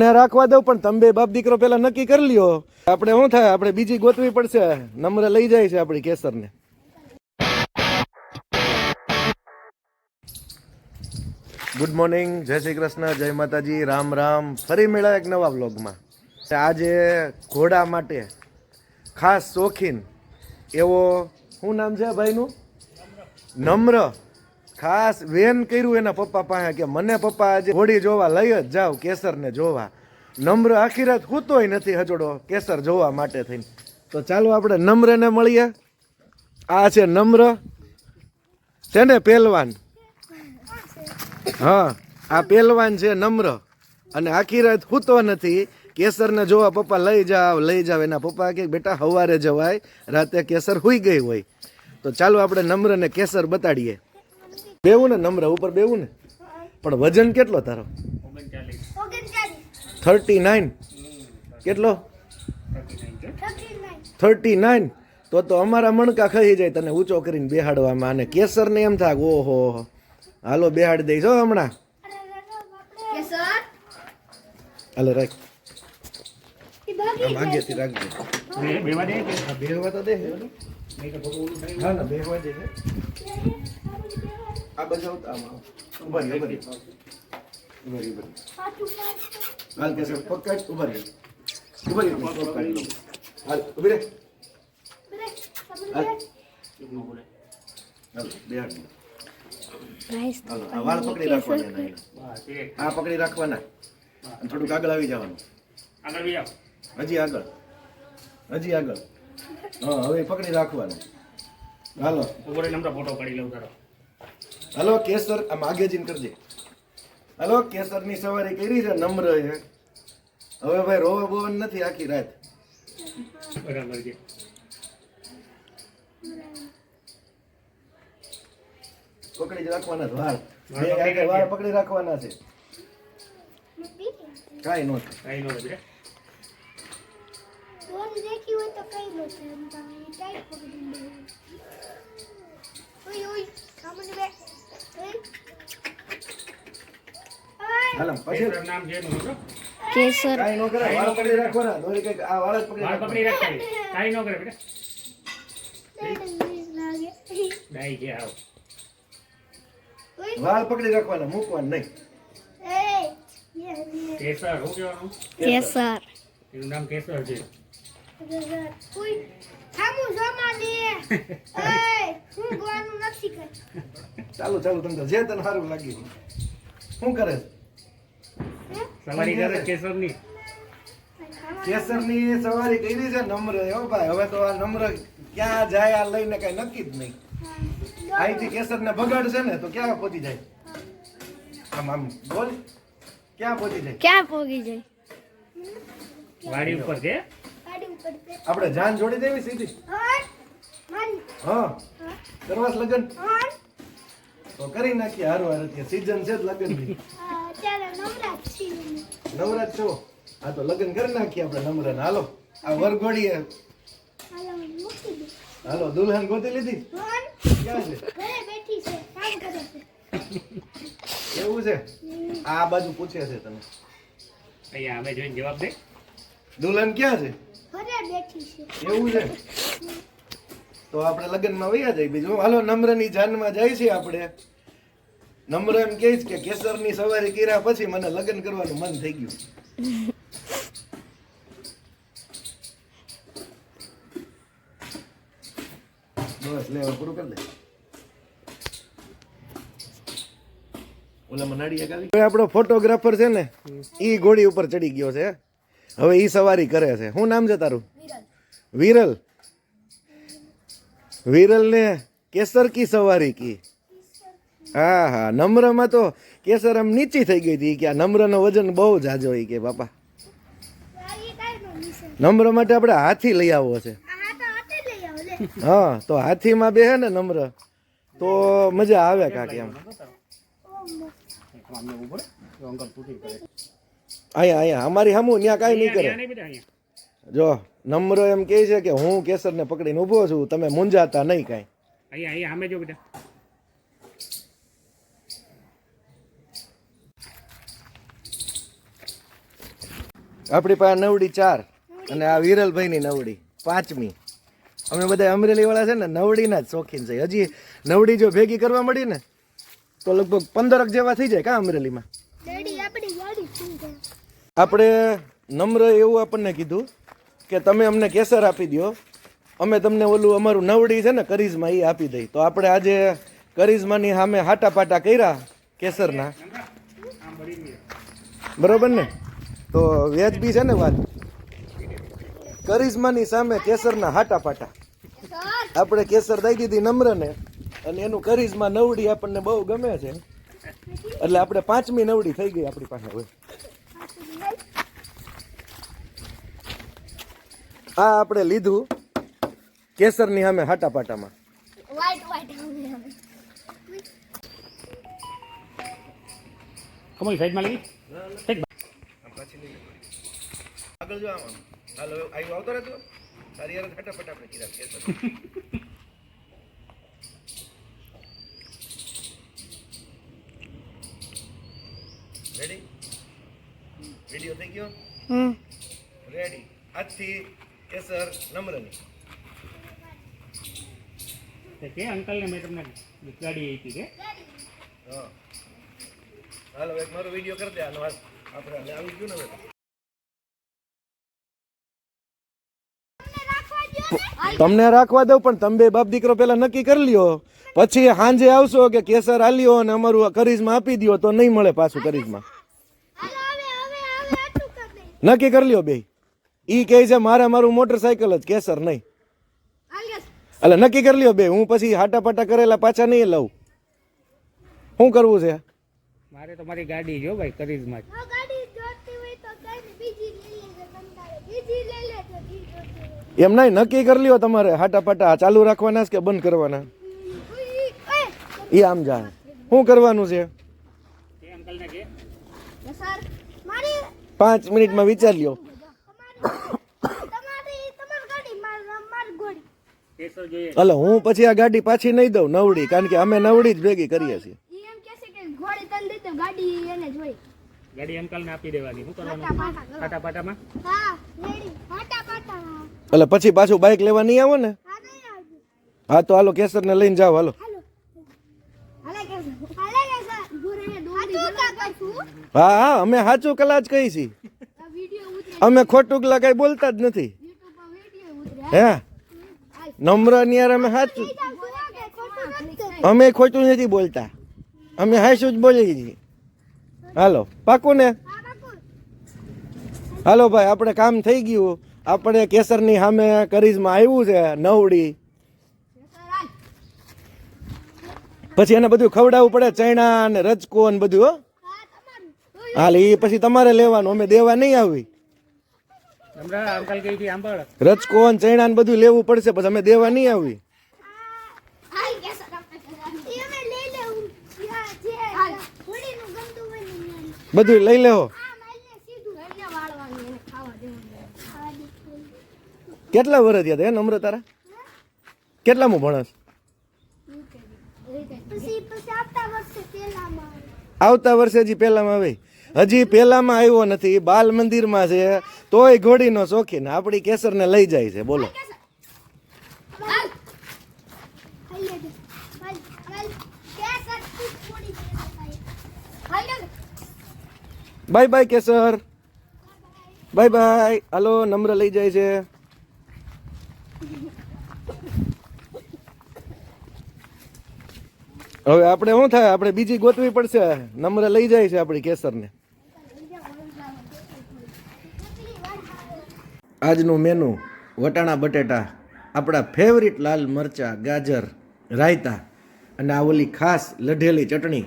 અમને રાખવા દઉં, પણ તમે બે બાપ દીકરો પેલા નક્કી કરી લ્યો. આપણે શું થાય? આપણે બીજી ગોતવી પડશે. નમ્ર લઈ જાય છે આપણી કેસરને. ગુડ મોર્નિંગ જય શ્રી કૃષ્ણ. જય માતાજી. રામ રામ. ફરી મળ્યા એક નવા વ્લોગમાં. આજે ઘોડા માટે ખાસ શોખીન એવો, શું નામ છે ભાઈનું? નમ્ર. ખાસ વેન કર્યું એના પપ્પા પાસે કે મને પપ્પા આજે હોડી જોવા લઈ જ જાવ કેસરને જોવા. નમ્ર આખી રાત હૂતોય નથી હજોડો કેસર જોવા માટે થઈને. તો ચાલો આપણે નમ્રને મળીએ. આ છે નમ્ર છે ને પહેલવાન. હા, આ પહેલવાન છે નમ્ર. અને આખી રાત હૂતો નથી, કેસરને જોવા પપ્પા લઈ જાવ લઈ જાવ એના પપ્પા કે બેટા સવારે જવાય, રાતે કેસર હુઈ ગઈ હોય. તો ચાલો આપણે નમ્રને કેસર બતાડીએ. બેવું ને નમ્ર ઉપર બેવું ને. પણ વજન કેટલો તારો? Thirty nine. કેટલો? Thirty nine. તો તો અમારા મણકા ખાઈ જાય તને ઊંચો કરીને બેહાડવામાં. અને કેસરને એમ થાય ઓહો હાલો બેહાડી દઈશ હો હમણાં. હાલો રાખ. આગેથી રાખજો. તો દે. હા ના બેહવા દે. આ બધા આવતા આમ. ઊભા રહી, ઊભા રહી. ઊભા રહી. હાલ કેસર પકડ ઊભા રહી. ઊભા રહી પકડ હાલ ઊભી રહે વાળ પકડી રાખવાના. આ પકડી રાખવાના. થોડુંક આગળ આવી જવાનું. હજી આગળ. હજી આગળ. હા હવે પકડી રાખવાનું. હાલો. ફોટો પડી લઉં તારો. હાલો કેસર આમ આગે જીન કરજે. હલો કેસરની સવારી કરી છે નમ્ર છે. હવે ભાઈ રોવા બોવન નથી આખી રાત. બરાબર છે. પકડી જ રાખવાના છે આગળ વાળ પકડી રાખવાના છે. કાંઈ નો થાય. નો દેખી હોય તો કઈ લો છે એમ તમે ટાઈટ પકડી લો ઓય ઓય સામને બે ઓય ઓય પછી. નામ છે એનું કેસર. કાંઈ નો કરે વાળ પકડી રાખવાના. દોરી કંઈક આ વાળ પકડી વાળ પકડી રાખવાના. રાખતા કાંઈ નો કરે બેટા. ડાઈ છે આવ. વાળ પકડી રાખવાના મૂકવાના નહીં. કેસર શું કહેવાનું? કેસર. એનું નામ કેસર છે. ઓય થામુ હું ગવાનું નથી કઈ ચાલો ચાલો તમને જે તને સારું લાગ્યું. શું કરે? છે? સવારી કરે કેસરની કેસરની સવારી કરી છે નમ્ર હો ભાઈ હવે તો આ નમ્ર ક્યાં જાય આ લઈને કઈ નક્કી જ નહીં. અહીંથી કેસરને બગાડશે ને તો ક્યાં પહોંચી જાય? આમ આમ બોલ ક્યાં પહોંચી જાય? ક્યાં પહોંચી જાય? વાડી ઉપર તે આપણે જાન જોડી દેવી સીધી. હા કરવાસ લગન. તો કરી નાખીએ હારું હારું સીઝન છે જ લગનની. અત્યારે નવરાત નવરાજ છો? આ તો લગ્ન કરી નાખીએ આપણે નમ્ર હાલો આ વરઘોડીએ. હાલો હાલો દુલ્હન ગોતી લીધી? ક્યાં છે? ઘરે બેઠી છે કામ કરે છે. એવું છે? આ બાજુ પૂછે છે તમે અહીંયા અમે જોઈને જવાબ દે. દુલ્હન ક્યાં છે? ઘરે બેઠી છે. એવું છે? તો આપણે લગ્નમાં વૈયા જાય બીજું હાલો નમ્રની જાનમાં જાય છે આપણે. નમ્ર એમ કે છે કે કેસરની સવારી કર્યા પછી મને લગ્ન કરવાનું મન થઈ ગયું. બસ લે પૂરું કરી દે. આપણો ફોટોગ્રાફર છે ને ઈ ઘોડી ઉપર ચડી ગયો છે. હવે ઈ સવારી કરે છે. શું નામ છે તારું? વિરલ. વિરલ. ને કેસર કી સવારી કી? હા હા. નમ્રમાં તો કેસર આમ નીચી થઈ ગઈ હતી કે આ નમ્રનો વજન બહુ જાજો હોય કે બાપા. નમ્ર માટે આપણે હાથી લઈ આવવો છે. હા, તો હાથીમાં બે ને નમ્ર. તો મજા આવે કાંક એમ. અહીંયા અહીંયા અમારી હમુ ત્યાં કાંઈ નહીં કરે. જો, નમ્ર એમ કહે છે કે હું કેસરને પકડીને ઊભો છું. તમે મૂંઝાતા નહીં કાંઈ. અહીંયા અહીંયા સામે જો બેટા. આપણી પાસે નવડી ચાર અને આ વિરલભાઈની નવડી પાંચમી. અમે બધા અમરેલી વાળા છે ને નવડીના જ શોખીન છે. હજી નવડી જો ભેગી કરવા મળી ને તો લગભગ પંદરક જેવા થઈ જાય કા અમરેલીમાં? આપણે નમ્ર એવું આપણને કીધું કે તમે અમને કેસર આપી દો અમે તમને ઓલું અમારું નવડી છે ને કરિઝમા એ આપી દઈ. તો આપણે આજે કરિઝમાની સામે હાટા પાટા કર્યા કેસરના. બરોબર ને? તો વ્યાજબી છે ને વાત? કરિશ્માની સામે કેસરના હાટા પાટા આપણે કેસર દઈ દીધી નમ્રને અને એનું કરિઝમા નવડી આપણને બહુ ગમે છે. એટલે આપણે પાંચમી નવડી થઈ ગઈ આપણી પાસે હવે. આ આપણે લીધું કેસરની સામે હાટા પાટામાં કમલ સાઈડમાં લઈ. ઠીક આગળ જો આમ હાલો આવ્યો આવતો રહેતો તારી યાર હાટા આપણે કીધા કેસર. રેડી વિડિયો થઈ ગયો? હમ. રેડી આજથી કેસર નમ્રની. કે અંકલને મેં તમને ગાડી આપી કે હા. હાલો એક મારો વીડિયો કરી દે. આનો હાલ. આપણે આવી ગયું ને હવે. તમને રાખવા દઉં પણ તમે બે બાપ દીકરો પેલા નક્કી કરી લ્યો. પછી સાંજે આવશો કે કેસર આલ્યો અને અમારું કરિશ્મા આપી દ્યો તો નહીં મળે પાછું કરિશ્મા હાલો હવે હવે હવે આટલું કર દે નક્કી કરી લ્યો બે. ઈ કહે છે મારે મારું મોટરસાયકલ જ કેસર નહીં. એટલે નક્કી કરી લ્યો બે. હું પછી હાટા પાટા કરેલા પાછા નહીં લઉં. શું કરવું છે? મારે તો મારી ગાડી જો ભાઈ કરિઝમાં આ ગાડી જોતી હોય તો કઈ ને બીજી લઈ લેજે તમતારે બીજી લઈ લેજો જી જોતી હોય એમ નહીં નક્કી કરી લ્યો તમારે. હાટા પાટા ચાલુ રાખવાના છે કે બંધ કરવાના? એ આમ જાય. શું કરવાનું છે? કે અંકલને કે સર મારી પાંચ મિનિટમાં વિચાર લ્યો. તમારી તમારી ગાડી માર માર ગોળી કેસર જોઈએ એટલે હું પછી આ ગાડી પાછી નહીં દઉં નવડી કારણ કે અમે નવડી જ ભેગી કરીએ છીએ. ઈ એમ કહે છે કે ઘોડી તને દે તો ગાડી એને જોઈ આપી દેવાની. શું કરવાનું? પાટા. પાટામાં હા એટલે પછી પાછું બાઇક લેવા નહીં આવો ને? હા, તો હાલો, કેસરને લઈને જાઓ, હાલો. હા હા, અમે સાચું કલા જ કહી છીએ. અમે ખોટું કલા કઈ બોલતા જ નથી. હે? નમ્ર નિયાર અમે સાચું અમે ખોટું નથી બોલતા. અમે હાઈશું જ બોલીએ છીએ. હાલો પાકું ને હાલો ભાઈ, આપણે કામ થઈ ગયું. આપણે કેસરની સામે કરીઝમાં આવ્યું છે, નવડી. પછી એને બધું ખવડાવવું પડે, ચણા ને રજકો ને બધું હાલ એ પછી તમારે લેવાનું, અમે દેવા નહીં આવી. રજકો ને ચણા ને બધું લેવું પડશે, પછી અમે દેવા નહીં આવી. બધું લઈ સર આપણે અમે લઈ લેવું યા જે હોળીનું ગમતું હોય ને ન્યારી. બધું લઈ લેવો આ માલને સીધું એને વાળવાનું એને ખાવા દેવાનું ખાવા દેવાનું. કેટલા વર્ષ થયા હે, નમ્ર તારા? કેટલામાં ભણસ? આવતા વર્ષે હજી પહેલામાં આવે. હજી પહેલામાં આવ્યો નથી બાલ મંદિરમાં છે, તોય ઘોડીનો શોખીન આપણી કેસરને લઈ જાય છે, બોલો. Bye bye Kesar. Bye bye. હાલો, નમ્ર લઈ જાય છે. હવે આપણે શું થાય? આપણે બીજી ગોતવી પડશે. નમ્ર લઈ જાય છે આપણી કેસરને. આજનું મેનુ વટાણા, બટેટા. આપણા ફેવરિટ લાલ મરચા, ગાજર, રાયતા અને આ ઓલી ખાસ લઢેલી ચટણી.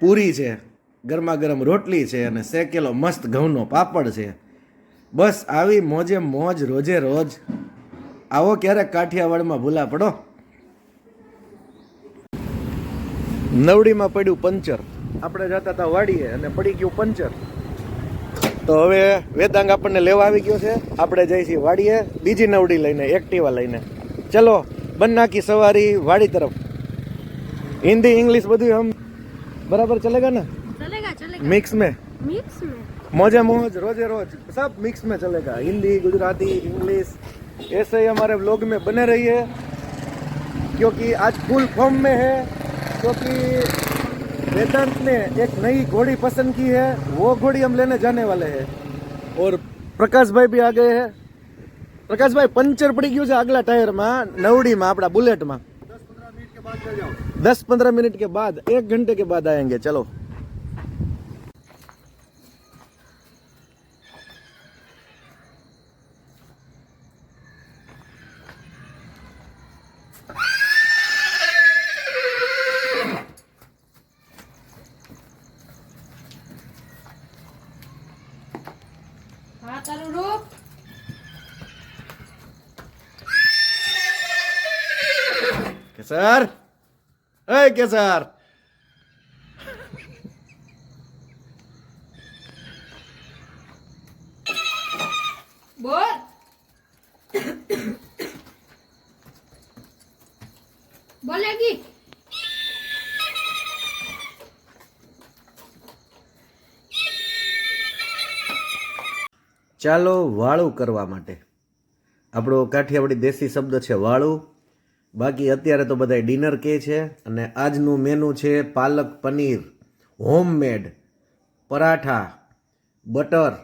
પૂરી છે ગરમા ગરમ રોટલી છે અને શેકેલો મસ્ત ઘઉંનો પાપડ છે. બસ આવી મોજે મોજ રોજે રોજ. આવો ક્યારેક કાઠિયાવાડમાં ભૂલા પડો. નવડીમાં પડ્યું પંચર આપણે જતા હતા વાડીએ અને પડી ગયું પંચર તો હવે વેદાંગ આપણને લેવા આવી ગયો છે આપણે જઈએ છીએ વાડીએ બીજી નવડી લઈને એક્ટિવા લઈને ચલો બન નાખી સવારી વાડી તરફ હિન્દી इंग्लिश બધું હમ बराबर चलेगा ना चलेगा चलेगा मिक्स में मिक्स में मौजे मौज रोजे रोज सब मिक्स में चलेगा हिंदी गुजराती इंग्लिश ऐसे ही हमारे व्लॉग में बने रहिए क्योंकि आज फुल फॉर्म में है क्योंकि वेदांत ने एक नई घोड़ी पसंद की है वो घोड़ी हम लेने जाने वाले हैं और प्रकाश भाई भी आ गए हैं પ્રકાશ ભાઈ પંચર પડી ગયું છે આગલા ટાયરમાં નવડીમાં આપણા બુલેટમાં दस पंद्रह मिनट के बाद एक घंटे के बाद आएंगे चलो કેસર એ કેસર બોલ. બોલેગી ચાલો વાળું કરવા માટે. આપણો કાઠિયાવાડી દેશી શબ્દ છે વાળું. બાકી અત્યારે તો બધા ડિનર કે છે અને આજનું મેનુ છે પાલક પનીર હોમમેડ પરાઠા, બટર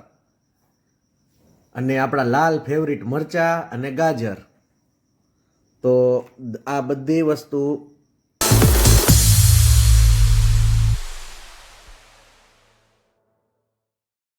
અને આપણા લાલ ફેવરિટ મરચા અને ગાજર. તો આ બધી વસ્તુ